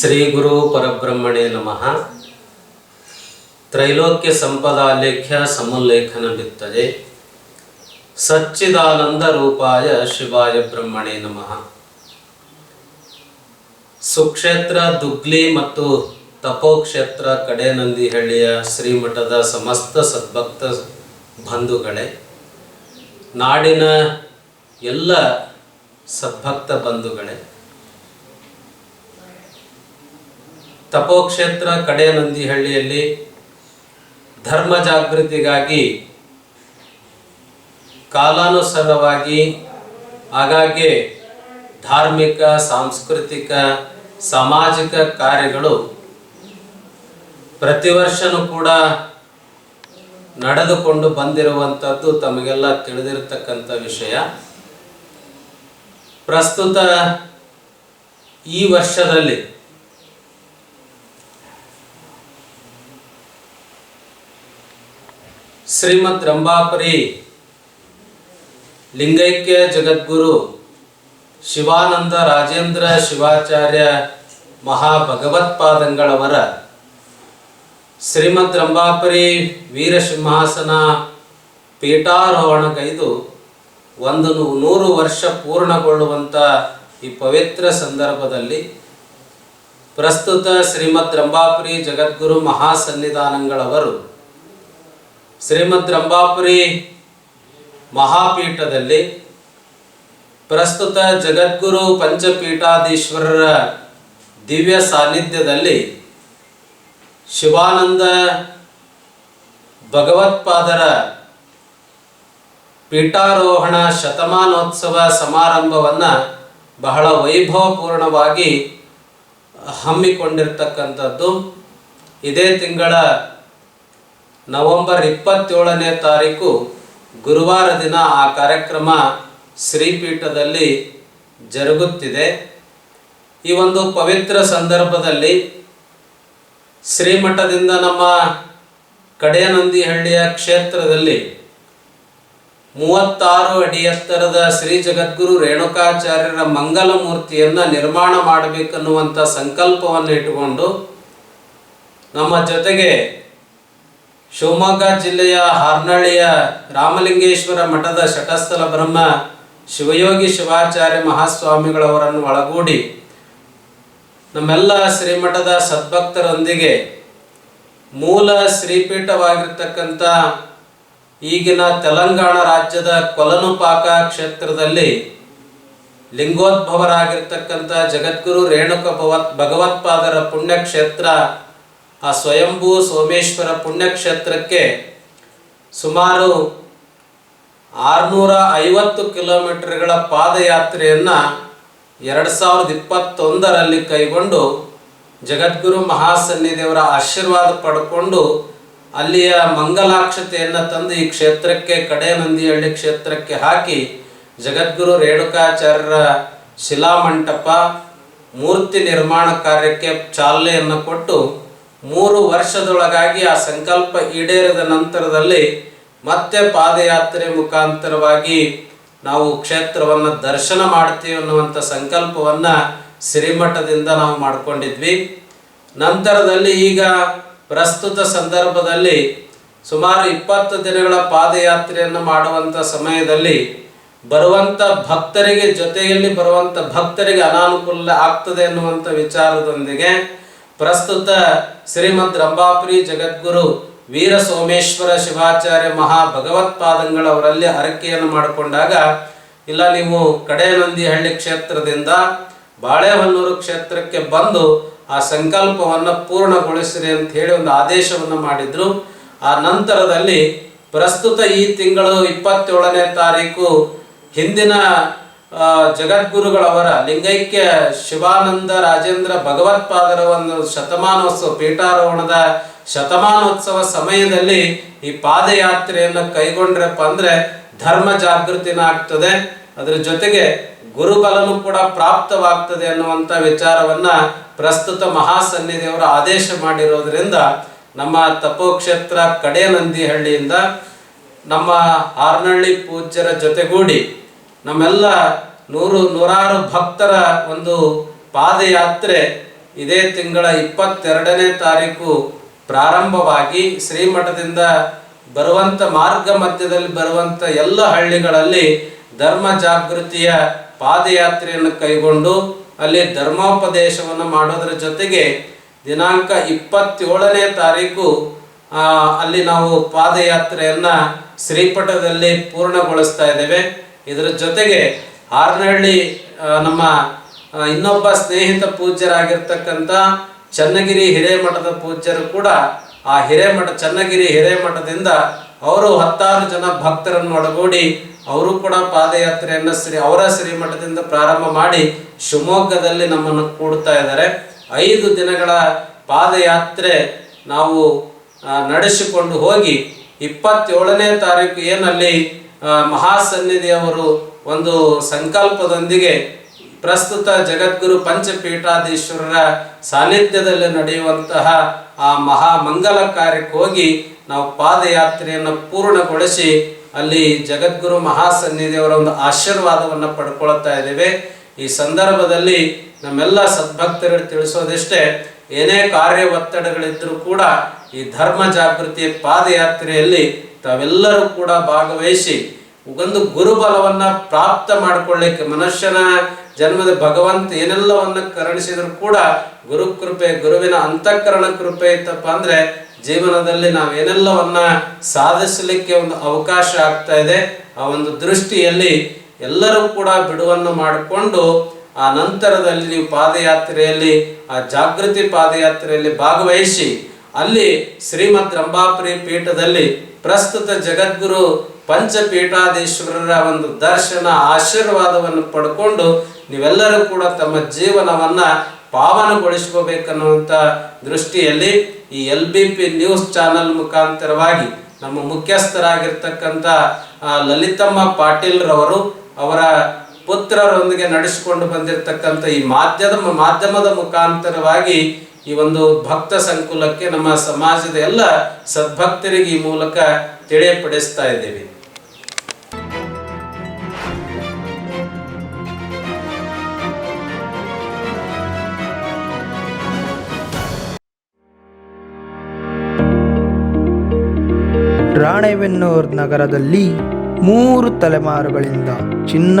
ಶ್ರೀ ಗುರು ಪರಬ್ರಹ್ಮಣೇ ನಮಃ. ತ್ರೈಲೋಕ್ಯ ಸಂಪದಾಲೇಖ್ಯ ಸಮುಲ್ಲೇಖನ ಬಿತ್ತದೆ. ಸಚ್ಚಿದಾನಂದ ರೂಪಾಯ ಶಿವಾಯ ಬ್ರಹ್ಮಣೇ ನಮಃ. ಸುಕ್ಷೇತ್ರ ದುಗ್ಲಿ ಮತ್ತು ತಪೋಕ್ಷೇತ್ರ ಕಡೇನಂದಿಹಳ್ಳಿಯ ಶ್ರೀಮಠದ ಸಮಸ್ತ ಸದ್ಭಕ್ತ ಬಂಧುಗಳೇ, ನಾಡಿನ ಎಲ್ಲ ಸದ್ಭಕ್ತ ಬಂಧುಗಳೇ ತಪೋಕ್ಷೇತ್ರ ಕಡೇನಂದಿಹಳ್ಳಿಯಲ್ಲಿ ಧರ್ಮ ಜಾಗೃತಿಗಾಗಿ ಕಾಲಾನುಸಾರವಾಗಿ ಆಗಾಗ್ಗೆ ಧಾರ್ಮಿಕ, ಸಾಂಸ್ಕೃತಿಕ, ಸಾಮಾಜಿಕ ಕಾರ್ಯಗಳು ಪ್ರತಿ ವರ್ಷನೂ ಕೂಡ ನಡೆದುಕೊಂಡು ಬಂದಿರುವಂಥದ್ದು ತಮಗೆಲ್ಲ ತಿಳಿದಿರತಕ್ಕಂಥ ವಿಷಯ. ಪ್ರಸ್ತುತ ಈ ವರ್ಷದಲ್ಲಿ ಶ್ರೀಮದ್ ರಂಭಾಪುರಿ ಲಿಂಗೈಕ್ಯ ಜಗದ್ಗುರು ಶಿವಾನಂದ ರಾಜೇಂದ್ರ ಶಿವಾಚಾರ್ಯ ಮಹಾಭಗವತ್ಪಾದಂಗಳವರ ಶ್ರೀಮದ್ ರಂಭಾಪುರಿ ವೀರಸಿಂಹಾಸನ ಪೀಠಾರೋಹಣಗೈದು ಒಂದು ನೂರು ವರ್ಷ ಪೂರ್ಣಗೊಳ್ಳುವಂಥ ಈ ಪವಿತ್ರ ಸಂದರ್ಭದಲ್ಲಿ ಪ್ರಸ್ತುತ ಶ್ರೀಮದ್ ರಂಭಾಪುರಿ ಜಗದ್ಗುರು ಮಹಾಸನ್ನಿಧಾನಗಳವರು ಶ್ರೀಮದ್ ರಂಭಾಪುರಿ ಮಹಾಪೀಠದಲ್ಲಿ ಪ್ರಸ್ತುತ ಜಗದ್ಗುರು ಪಂಚಪೀಠಾಧೀಶ್ವರರ ದಿವ್ಯ ಸಾನ್ನಿಧ್ಯದಲ್ಲಿ ಶಿವಾನಂದ ಭಗವತ್ಪಾದರ ಪೀಠಾರೋಹಣ ಶತಮಾನೋತ್ಸವ ಸಮಾರಂಭವನ್ನು ಬಹಳ ವೈಭವಪೂರ್ಣವಾಗಿ ಹಮ್ಮಿಕೊಂಡಿರ್ತಕ್ಕಂಥದ್ದು. ಇದೇ ತಿಂಗಳ ನವೆಂಬರ್ ಇಪ್ಪತ್ತೇಳನೇ ತಾರೀಕು ಗುರುವಾರ ದಿನ ಆ ಕಾರ್ಯಕ್ರಮ ಶ್ರೀಪೀಠದಲ್ಲಿ ಜರುಗುತ್ತಿದೆ. ಈ ಒಂದು ಪವಿತ್ರ ಸಂದರ್ಭದಲ್ಲಿ ಶ್ರೀಮಠದಿಂದ ನಮ್ಮ ಕಡೆಯನಂದಿಹಳ್ಳಿಯ ಕ್ಷೇತ್ರದಲ್ಲಿ ಮೂವತ್ತಾರು ಅಡಿ ಎತ್ತರದ ಶ್ರೀ ಜಗದ್ಗುರು ರೇಣುಕಾಚಾರ್ಯರ ಮಂಗಲ ಮೂರ್ತಿಯನ್ನು ನಿರ್ಮಾಣ ಮಾಡಬೇಕನ್ನುವಂಥ ಸಂಕಲ್ಪವನ್ನು ಇಟ್ಟುಕೊಂಡು ನಮ್ಮ ಜೊತೆಗೆ ಶಿವಮೊಗ್ಗ ಜಿಲ್ಲೆಯ ಹಾರ್ನಳ್ಳಿಯ ರಾಮಲಿಂಗೇಶ್ವರ ಮಠದ ಶಟಸ್ಥಲ ಬ್ರಹ್ಮ ಶಿವಯೋಗಿ ಶಿವಾಚಾರ್ಯ ಮಹಾಸ್ವಾಮಿಗಳವರನ್ನು ಒಳಗೂಡಿ ನಮ್ಮೆಲ್ಲ ಶ್ರೀಮಠದ ಸದ್ಭಕ್ತರೊಂದಿಗೆ ಮೂಲ ಶ್ರೀಪೀಠವಾಗಿರ್ತಕ್ಕಂಥ ಈಗಿನ ತೆಲಂಗಾಣ ರಾಜ್ಯದ ಕೊಲನುಪಾಕ ಕ್ಷೇತ್ರದಲ್ಲಿ ಲಿಂಗೋದ್ಭವರಾಗಿರ್ತಕ್ಕಂಥ ಜಗದ್ಗುರು ರೇಣುಕ ಭಗವತ್ಪಾದರ ಪುಣ್ಯಕ್ಷೇತ್ರ ಆ ಸ್ವಯಂಭೂ ಸೋಮೇಶ್ವರ ಪುಣ್ಯಕ್ಷೇತ್ರಕ್ಕೆ ಸುಮಾರು ಆರುನೂರ ಐವತ್ತು ಕಿಲೋಮೀಟರ್ಗಳ ಪಾದಯಾತ್ರೆಯನ್ನು ಎರಡು ಸಾವಿರದ ಇಪ್ಪತ್ತೊಂದರಲ್ಲಿ ಕೈಗೊಂಡು ಜಗದ್ಗುರು ಮಹಾಸನ್ನಿದೇವರ ಆಶೀರ್ವಾದ ಪಡ್ಕೊಂಡು ಅಲ್ಲಿಯ ಮಂಗಲಾಕ್ಷತೆಯನ್ನು ತಂದು ಈ ಕ್ಷೇತ್ರಕ್ಕೆ ಕಡೆನಂದಿಹಳ್ಳಿ ಕ್ಷೇತ್ರಕ್ಕೆ ಹಾಕಿ ಜಗದ್ಗುರು ರೇಣುಕಾಚಾರ್ಯರ ಶಿಲಾಮಂಟಪ, ಮೂರ್ತಿ ನಿರ್ಮಾಣ ಕಾರ್ಯಕ್ಕೆ ಚಾಲನೆಯನ್ನು ಕೊಟ್ಟು ಮೂರು ವರ್ಷದೊಳಗಾಗಿ ಆ ಸಂಕಲ್ಪ ಈಡೇರಿದ ನಂತರದಲ್ಲಿ ಮತ್ತೆ ಪಾದಯಾತ್ರೆ ಮುಖಾಂತರವಾಗಿ ನಾವು ಕ್ಷೇತ್ರವನ್ನು ದರ್ಶನ ಮಾಡ್ತೀವಿ ಅನ್ನುವಂಥ ಸಂಕಲ್ಪವನ್ನು ಶ್ರೀಮಠದಿಂದ ನಾವು ಮಾಡಿಕೊಂಡಿದ್ವಿ. ನಂತರದಲ್ಲಿ ಈಗ ಪ್ರಸ್ತುತ ಸಂದರ್ಭದಲ್ಲಿ ಸುಮಾರು ಇಪ್ಪತ್ತು ದಿನಗಳ ಪಾದಯಾತ್ರೆಯನ್ನು ಮಾಡುವಂಥ ಸಮಯದಲ್ಲಿ ಬರುವಂಥ ಭಕ್ತರಿಗೆ ಜೊತೆಯಲ್ಲಿ ಬರುವಂಥ ಭಕ್ತರಿಗೆ ಅನಾನುಕೂಲ ಆಗ್ತದೆ ಎನ್ನುವಂಥ ವಿಚಾರದೊಂದಿಗೆ ಪ್ರಸ್ತುತ ಶ್ರೀಮದ್ ರಂಭಾಪುರಿ ಜಗದ್ಗುರು ವೀರ ಸೋಮೇಶ್ವರ ಶಿವಾಚಾರ್ಯ ಮಹಾ ಭಗವತ್ಪಾದಂಗಳವರಲ್ಲಿ ಹರಕೆಯನ್ನು ಮಾಡಿಕೊಂಡಾಗ, ಇಲ್ಲ ನೀವು ಕಡೇನಂದಿಹಳ್ಳಿ ಕ್ಷೇತ್ರದಿಂದ ಬಾಳೆಹೊನ್ನೂರು ಕ್ಷೇತ್ರಕ್ಕೆ ಬಂದು ಆ ಸಂಕಲ್ಪವನ್ನು ಪೂರ್ಣಗೊಳಿಸಿರಿ ಅಂತ ಹೇಳಿ ಒಂದು ಆದೇಶವನ್ನು ಮಾಡಿದ್ರು. ಆ ನಂತರದಲ್ಲಿ ಪ್ರಸ್ತುತ ಈ ತಿಂಗಳು ಇಪ್ಪತ್ತೇಳನೇ ತಾರೀಕು ಹಿಂದಿನ ಜಗದ್ಗುರುಗಳವರ ಲಿಂಗೈಕ್ಯ ಶಿವಾನಂದ ರಾಜೇಂದ್ರ ಭಗವತ್ಪಾದರ ಒಂದು ಶತಮಾನೋತ್ಸವ ಪೀಠಾರೋಹಣದ ಶತಮಾನೋತ್ಸವ ಸಮಯದಲ್ಲಿ ಈ ಪಾದಯಾತ್ರೆಯನ್ನು ಕೈಗೊಂಡ್ರಪ್ಪ ಅಂದ್ರೆ ಧರ್ಮ ಜಾಗೃತಿನ ಆಗ್ತದೆ ಅದರ ಜೊತೆಗೆ ಗುರುಬಲನು ಕೂಡ ಪ್ರಾಪ್ತವಾಗ್ತದೆ ಅನ್ನುವಂಥ ವಿಚಾರವನ್ನ ಪ್ರಸ್ತುತ ಮಹಾಸನ್ನಿಧಿಯವರು ಆದೇಶ ಮಾಡಿರೋದ್ರಿಂದ ನಮ್ಮ ತಪೋಕ್ಷೇತ್ರ ಕಡೇನಂದಿಹಳ್ಳಿಯಿಂದ ನಮ್ಮ ಹಾರ್ನಹಳ್ಳಿ ಪೂಜ್ಯರ ಜೊತೆಗೂಡಿ ನಮ್ಮೆಲ್ಲ ನೂರು, ನೂರಾರು ಭಕ್ತರ ಒಂದು ಪಾದಯಾತ್ರೆ ಇದೇ ತಿಂಗಳ ಇಪ್ಪತ್ತೆರಡನೇ ತಾರೀಕು ಪ್ರಾರಂಭವಾಗಿ ಶ್ರೀಮಠದಿಂದ ಬರುವಂಥ ಮಾರ್ಗ ಮಧ್ಯದಲ್ಲಿ ಬರುವಂಥ ಎಲ್ಲ ಹಳ್ಳಿಗಳಲ್ಲಿ ಧರ್ಮ ಜಾಗೃತಿಯ ಪಾದಯಾತ್ರೆಯನ್ನು ಕೈಗೊಂಡು ಅಲ್ಲಿ ಧರ್ಮೋಪದೇಶವನ್ನು ಮಾಡೋದರ ಜೊತೆಗೆ ದಿನಾಂಕ ಇಪ್ಪತ್ತೇಳನೇ ತಾರೀಕು ಅಲ್ಲಿ ನಾವು ಪಾದಯಾತ್ರೆಯನ್ನು ಶ್ರೀಪಠದಲ್ಲಿ ಪೂರ್ಣಗೊಳಿಸ್ತಾ ಇದ್ದೇವೆ. ಇದರ ಜೊತೆಗೆ ಹಾರನಹಳ್ಳಿ ನಮ್ಮ ಇನ್ನೊಬ್ಬ ಸ್ನೇಹಿತ ಪೂಜ್ಯರಾಗಿರ್ತಕ್ಕಂಥ ಚನ್ನಗಿರಿ ಹಿರೇಮಠದ ಪೂಜ್ಯರು ಕೂಡ ಆ ಹಿರೇಮಠ, ಚನ್ನಗಿರಿ ಹಿರೇಮಠದಿಂದ ಅವರು ಹತ್ತಾರು ಜನ ಭಕ್ತರನ್ನು ಒಳಗೂಡಿ ಅವರು ಕೂಡ ಪಾದಯಾತ್ರೆಯನ್ನು ಶ್ರೀ, ಅವರ ಶ್ರೀಮಠದಿಂದ ಪ್ರಾರಂಭ ಮಾಡಿ ಶಿವಮೊಗ್ಗದಲ್ಲಿ ನಮ್ಮನ್ನು ಕೂಡ್ತಾ ಇದ್ದಾರೆ. ಐದು ದಿನಗಳ ಪಾದಯಾತ್ರೆ ನಾವು ನಡೆಸಿಕೊಂಡು ಹೋಗಿ ಇಪ್ಪತ್ತೇಳನೇ ತಾರೀಕು ಏನಲ್ಲಿ ಮಹಾಸನ್ನಿಧಿಯವರು ಒಂದು ಸಂಕಲ್ಪದೊಂದಿಗೆ ಪ್ರಸ್ತುತ ಜಗದ್ಗುರು ಪಂಚಪೀಠಾಧೀಶ್ವರರ ಸಾನ್ನಿಧ್ಯದಲ್ಲಿ ನಡೆಯುವಂತಹ ಆ ಮಹಾ ಮಂಗಲ ಕಾರ್ಯಕ್ಕೆ ಹೋಗಿ ನಾವು ಪಾದಯಾತ್ರೆಯನ್ನು ಪೂರ್ಣಗೊಳಿಸಿ ಅಲ್ಲಿ ಜಗದ್ಗುರು ಮಹಾಸನ್ನಿಧಿಯವರ ಒಂದು ಆಶೀರ್ವಾದವನ್ನು ಪಡ್ಕೊಳ್ತಾ ಇದ್ದೇವೆ. ಈ ಸಂದರ್ಭದಲ್ಲಿ ನಮ್ಮೆಲ್ಲ ಸದ್ಭಕ್ತರಿಗೆ ತಿಳಿಸೋದಿಷ್ಟೇ, ಏನೇ ಕಾರ್ಯ ಒತ್ತಡಗಳಿದ್ದರೂ ಕೂಡ ಈ ಧರ್ಮ ಜಾಗೃತಿ ಪಾದಯಾತ್ರೆಯಲ್ಲಿ ತಾವೆಲ್ಲರೂ ಕೂಡ ಭಾಗವಹಿಸಿ ಒಂದು ಗುರುಬಲವನ್ನ ಪ್ರಾಪ್ತ ಮಾಡಿಕೊಳ್ಳಿಕ್ಕೆ ಮನುಷ್ಯನ ಜನ್ಮದ ಭಗವಂತ ಏನೆಲ್ಲವನ್ನ ಕರುಣಿಸಿದ್ರು ಕೂಡ ಗುರು ಕೃಪೆ ಗುರುವಿನ ಅಂತಃಕರಣ ಕೃಪೆ ಇತ್ತಪ್ಪ ಅಂದ್ರೆ ಜೀವನದಲ್ಲಿ ನಾವೇನೆಲ್ಲವನ್ನ ಸಾಧಿಸಲಿಕ್ಕೆ ಒಂದು ಅವಕಾಶ ಆಗ್ತಾ ಇದೆ. ಆ ಒಂದು ದೃಷ್ಟಿಯಲ್ಲಿ ಎಲ್ಲರೂ ಕೂಡ ಬಿಡುವನ್ನು ಮಾಡಿಕೊಂಡು ಆ ನಂತರದಲ್ಲಿ ನೀವು ಪಾದಯಾತ್ರೆಯಲ್ಲಿ, ಆ ಜಾಗೃತಿ ಪಾದಯಾತ್ರೆಯಲ್ಲಿ ಭಾಗವಹಿಸಿ ಅಲ್ಲಿ ಶ್ರೀಮದ್ ರಂಭಾಪುರಿ ಪೀಠದಲ್ಲಿ ಪ್ರಸ್ತುತ ಜಗದ್ಗುರು ಪಂಚಪೀಠಾಧೀಶ್ವರರ ಒಂದು ದರ್ಶನ ಆಶೀರ್ವಾದವನ್ನು ಪಡ್ಕೊಂಡು ನೀವೆಲ್ಲರೂ ಕೂಡ ತಮ್ಮ ಜೀವನವನ್ನ ಪಾವನಗೊಳಿಸ್ಕೋಬೇಕನ್ನುವಂಥ ದೃಷ್ಟಿಯಲ್ಲಿ ಈ L B P news channel ಮುಖಾಂತರವಾಗಿ ನಮ್ಮ ಮುಖ್ಯಸ್ಥರಾಗಿರ್ತಕ್ಕಂಥ ಲಲಿತಮ್ಮ ಪಾಟೀಲ್ರವರು ಅವರ ಪುತ್ರರೊಂದಿಗೆ ನಡೆಸಿಕೊಂಡು ಬಂದಿರತಕ್ಕಂಥ ಈ ಮಾಧ್ಯಮ, ಮಾಧ್ಯಮದ ಮುಖಾಂತರವಾಗಿ ಈ ಒಂದು ಭಕ್ತ ಸಂಕುಲಕ್ಕೆ ನಮ್ಮ ಸಮಾಜದ ಎಲ್ಲ ಸದ್ಭಕ್ತರಿಗೆ ಈ ಮೂಲಕ ತಿಳಿಯಪಡಿಸ್ತಾ ಇದ್ದೀವಿ. ರಾಣೆಬೆನ್ನೂರು ನಗರದಲ್ಲಿ ಮೂರು ತಲೆಮಾರುಗಳಿಂದ ಚಿನ್ನ